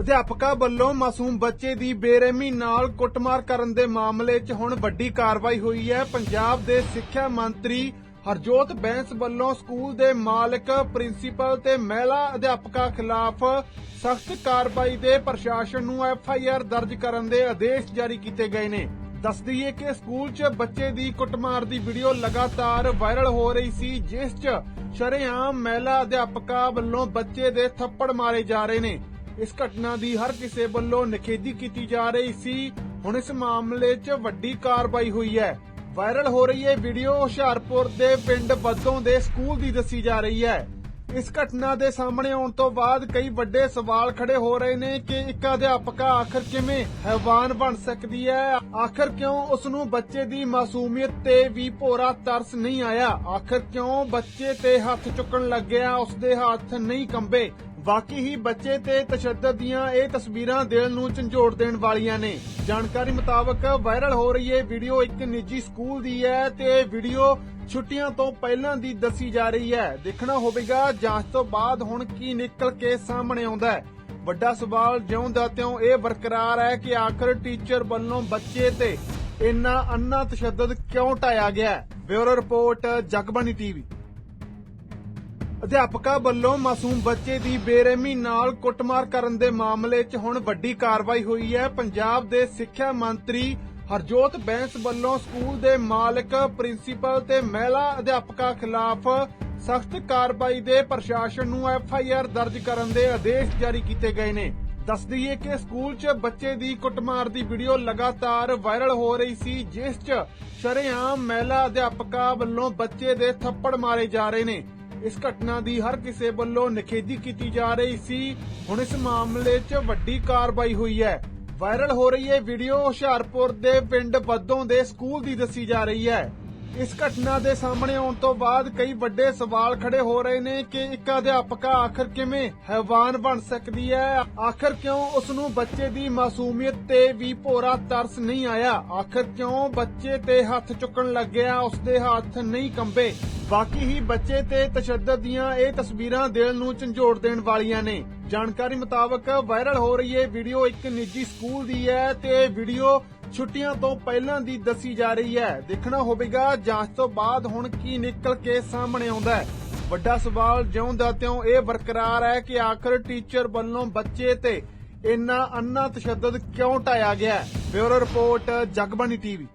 ਅਧਿਆਪਕਾਂ ਵੱਲੋਂ ਮਾਸੂਮ ਬੱਚੇ ਦੀ ਬੇਰਹਿਮੀ ਨਾਲ ਕੁੱਟਮਾਰ ਕਰਨ ਦੇ ਮਾਮਲੇ 'ਚ ਹੁਣ ਵੱਡੀ ਕਾਰਵਾਈ ਹੋਈ ਹੈ। ਪੰਜਾਬ ਦੇ ਸਿੱਖਿਆ ਮੰਤਰੀ ਹਰਜੋਤ ਬੈਂਸ ਵੱਲੋਂ ਸਕੂਲ ਦੇ ਮਾਲਕ, ਪ੍ਰਿੰਸੀਪਲ ਤੇ ਮਹਿਲਾ ਅਧਿਆਪਕਾਂ ਖਿਲਾਫ ਸਖਤ ਕਾਰਵਾਈ ਦੇ ਪ੍ਰਸ਼ਾਸਨ ਨੂੰ ਐਫ ਆਈ ਆਰ ਦਰਜ ਕਰਨ ਦੇ ਆਦੇਸ਼ ਜਾਰੀ ਕੀਤੇ ਗਏ ਨੇ। ਦੱਸ ਦਈਏ ਕਿ ਸਕੂਲ 'ਚ ਬੱਚੇ ਦੀ ਕੁੱਟਮਾਰ ਦੀ ਵੀਡੀਓ ਲਗਾਤਾਰ ਵਾਇਰਲ ਹੋ ਰਹੀ ਸੀ, ਜਿਸ 'ਚ ਸ਼ਰੇਆਮ ਮਹਿਲਾ ਅਧਿਆਪਕਾਂ ਵੱਲੋਂ ਬੱਚੇ ਦੇ ਥੱਪੜ ਮਾਰੇ ਜਾ ਰਹੇ ਨੇ। ਇਸ ਘਟਨਾ ਦੀ ਹਰ ਕਿਸੇ ਵੱਲੋਂ ਨਿਖੇਧੀ ਕੀਤੀ ਜਾ ਰਹੀ ਸੀ। ਹੁਣ ਇਸ ਮਾਮਲੇ 'ਚ ਵੱਡੀ ਕਾਰਵਾਈ ਹੋਈ ਹੈ। ਵਾਇਰਲ ਹੋ ਰਹੀ ਇਹ ਵੀਡੀਓ ਹੁਸ਼ਿਆਰਪੁਰ ਦੇ ਪਿੰਡ ਬੱਦੋਂ ਦੇ ਸਕੂਲ ਦੀ ਦੱਸੀ ਜਾ ਰਹੀ ਹੈ। ਇਸ ਘਟਨਾ ਦੇ ਸਾਹਮਣੇ ਆਉਣ ਤੋਂ ਬਾਅਦ ਕਈ ਵੱਡੇ ਸਵਾਲ ਖੜੇ ਹੋ ਰਹੇ ਨੇ ਕਿ ਇੱਕ ਅਧਿਆਪਕਾ ਆਖਰ ਕਿਵੇਂ ਹੈਵਾਨ ਬਣ ਸਕਦੀ ਹੈ? ਆਖਰ ਕਿਉਂ ਉਸ ਨੂੰ ਬੱਚੇ ਦੀ ਮਾਸੂਮੀਅਤ ਤੇ ਵੀ ਭੋਰਾ ਤਰਸ ਨਹੀਂ ਆਇਆ? ਆਖਰ ਕਿਉਂ ਬੱਚੇ ਤੇ ਹੱਥ ਚੁੱਕਣ ਲੱਗਿਆ ਉਸ ਦੇ ਹੱਥ ਨਹੀਂ ਕੰਬੇ? ਵਾਕਈ ਹੀ ਬੱਚੇ ਤੇ ਤਸ਼ੱਦਦ ਦੀਆਂ ਇਹ ਤਸਵੀਰਾਂ ਦਿਲ ਨੂੰ ਝੰਜੋੜ ਦੇਣ ਵਾਲੀਆਂ ਨੇ। ਜਾਣਕਾਰੀ ਮੁਤਾਬਕ ਵਾਇਰਲ ਹੋ ਰਹੀ ਇਹ ਵੀਡੀਓ ਇੱਕ ਨਿੱਜੀ ਸਕੂਲ ਦੀ ਹੈ ਤੇ ਇਹ ਵੀਡੀਓ ਛੁੱਟੀਆਂ ਤੋਂ ਪਹਿਲਾਂ ਦੀ ਦੱਸੀ ਜਾ ਰਹੀ ਹੈ। ਦੇਖਣਾ ਹੋਵੇਗਾ ਜਾਂਚ ਤੋਂ ਬਾਅਦ ਹੁਣ ਕੀ ਨਿਕਲ ਕੇ ਸਾਹਮਣੇ ਆਉਂਦਾ ਹੈ। ਵੱਡਾ ਸਵਾਲ ਜਿਉਂ ਦਾ ਤਿਉਂ ਇਹ ਬਰਕਰਾਰ ਹੈ ਕਿ ਆਖਰ ਟੀਚਰ ਵੱਲੋਂ ਬੱਚੇ ਤੇ ਇੰਨਾ ਅੰਨਾ ਤਸ਼ੱਦਦ ਕਿਉਂ ਢਾਇਆ ਗਿਆ ਬਿਊਰੋ ਰਿਪੋਰਟ ਜਗਬਾਣੀ ਟੀਵੀ। ਅਧਿਆਪਕਾਂ ਵੱਲੋਂ ਮਾਸੂਮ ਬੱਚੇ ਦੀ ਬੇਰਹਿਮੀ ਨਾਲ ਕੁੱਟਮਾਰ ਕਰਨ ਦੇ ਮਾਮਲੇ 'ਚ ਹੁਣ ਵੱਡੀ ਕਾਰਵਾਈ ਹੋਈ ਹੈ। ਪੰਜਾਬ ਦੇ ਸਿੱਖਿਆ ਮੰਤਰੀ ਹਰਜੋਤ ਬੈਂਸ ਵੱਲੋਂ ਸਕੂਲ ਦੇ ਮਾਲਕ, ਪ੍ਰਿੰਸੀਪਲ ਤੇ ਮਹਿਲਾ ਅਧਿਆਪਕਾਂ ਖਿਲਾਫ ਸਖਤ ਕਾਰਵਾਈ ਦੇ ਪ੍ਰਸ਼ਾਸਨ ਨੂੰ ਐਫ ਆਈ ਆਰ ਦਰਜ ਕਰਨ ਦੇ ਆਦੇਸ਼ ਜਾਰੀ ਕੀਤੇ ਗਏ ਨੇ। ਦੱਸ ਦਈਏ ਕਿ ਸਕੂਲ 'ਚ ਬੱਚੇ ਦੀ ਕੁੱਟਮਾਰ ਦੀ ਵੀਡੀਓ ਲਗਾਤਾਰ ਵਾਇਰਲ ਹੋ ਰਹੀ ਸੀ, ਜਿਸ 'ਚ ਸ਼ਰੇਆਮ ਮਹਿਲਾ ਅਧਿਆਪਕਾਂ ਵੱਲੋਂ ਬੱਚੇ ਦੇ ਥੱਪੜ ਮਾਰੇ ਜਾ ਰਹੇ ਨੇ। ਇਸ ਘਟਨਾ ਦੀ ਹਰ ਕਿਸੇ ਵੱਲੋਂ ਨਿਖੇਧੀ ਕੀਤੀ ਜਾ ਰਹੀ ਸੀ। ਹੁਣ ਇਸ ਮਾਮਲੇ 'ਚ ਵੱਡੀ ਕਾਰਵਾਈ ਹੋਈ ਹੈ। ਵਾਇਰਲ ਹੋ ਰਹੀ ਇਹ ਵੀਡੀਓ ਹੁਸ਼ਿਆਰਪੁਰ ਦੇ ਪਿੰਡ ਬੱਦੋਂ ਦੇ ਸਕੂਲ ਦੀ ਦੱਸੀ ਜਾ ਰਹੀ ਹੈ। ਇਸ ਘਟਨਾ ਦੇ ਸਾਹਮਣੇ ਆਉਣ ਤੋਂ ਬਾਅਦ ਕਈ ਵੱਡੇ ਸਵਾਲ ਖੜੇ ਹੋ ਰਹੇ ਨੇ ਕਿ ਇੱਕ ਅਧਿਆਪਕਾ ਆਖਰ ਕਿਵੇਂ ਹੈਵਾਨ ਬਣ ਸਕਦੀ ਹੈ? ਆਖਰ ਕਿਉਂ ਉਸ ਨੂੰ ਬੱਚੇ ਦੀ ਮਾਸੂਮੀਅਤ ਤੇ ਵੀ ਭੋਰਾ ਤਰਸ ਨਹੀਂ ਆਇਆ? ਆਖਰ ਕਿਉਂ ਬੱਚੇ ਤੇ ਹੱਥ ਚੁੱਕਣ ਲੱਗਿਆ ਉਸ ਦੇ ਹੱਥ ਨਹੀਂ ਕੰਬੇ? ਬਾਕੀ ਹੀ ਬੱਚੇ ਤੇ ਤਸ਼ੱਦਦ ਦੀਆਂ ਇਹ ਤਸਵੀਰਾਂ ਦਿਲ ਨੂੰ ਝੰਜੋੜ ਦੇਣ ਵਾਲੀਆਂ ਨੇ। ਜਾਣਕਾਰੀ ਮੁਤਾਬਕ ਵਾਇਰਲ ਹੋ ਰਹੀ ਇਹ ਵੀਡੀਓ ਇੱਕ ਨਿੱਜੀ ਸਕੂਲ ਦੀ ਹੈ ਤੇ ਵੀਡੀਓ ਛੁੱਟੀਆਂ ਤੋਂ ਪਹਿਲਾਂ ਦੀ ਦੱਸੀ ਜਾ ਰਹੀ ਹੈ। ਦੇਖਣਾ ਹੋਵੇਗਾ ਜਾਂਚ ਤੋਂ ਬਾਅਦ ਹੁਣ ਕੀ ਨਿਕਲ ਕੇ ਸਾਹਮਣੇ ਆਉਂਦਾ ਹੈ। ਵੱਡਾ ਸਵਾਲ ਜਿਉਂ ਦਾ ਤਿਉਂ ਇਹ ਬਰਕਰਾਰ ਹੈ ਕਿ ਆਖਰ ਟੀਚਰ ਵੱਲੋਂ ਬੱਚੇ ਤੇ ਇੰਨਾ ਅੰਨਾ ਤਸ਼ੱਦਦ ਕਿਉਂ ਢਾਇਆ ਗਿਆ ਬਿਊਰੋ ਰਿਪੋਰਟ, ਜਗਬਾਣੀ ਟੀਵੀ।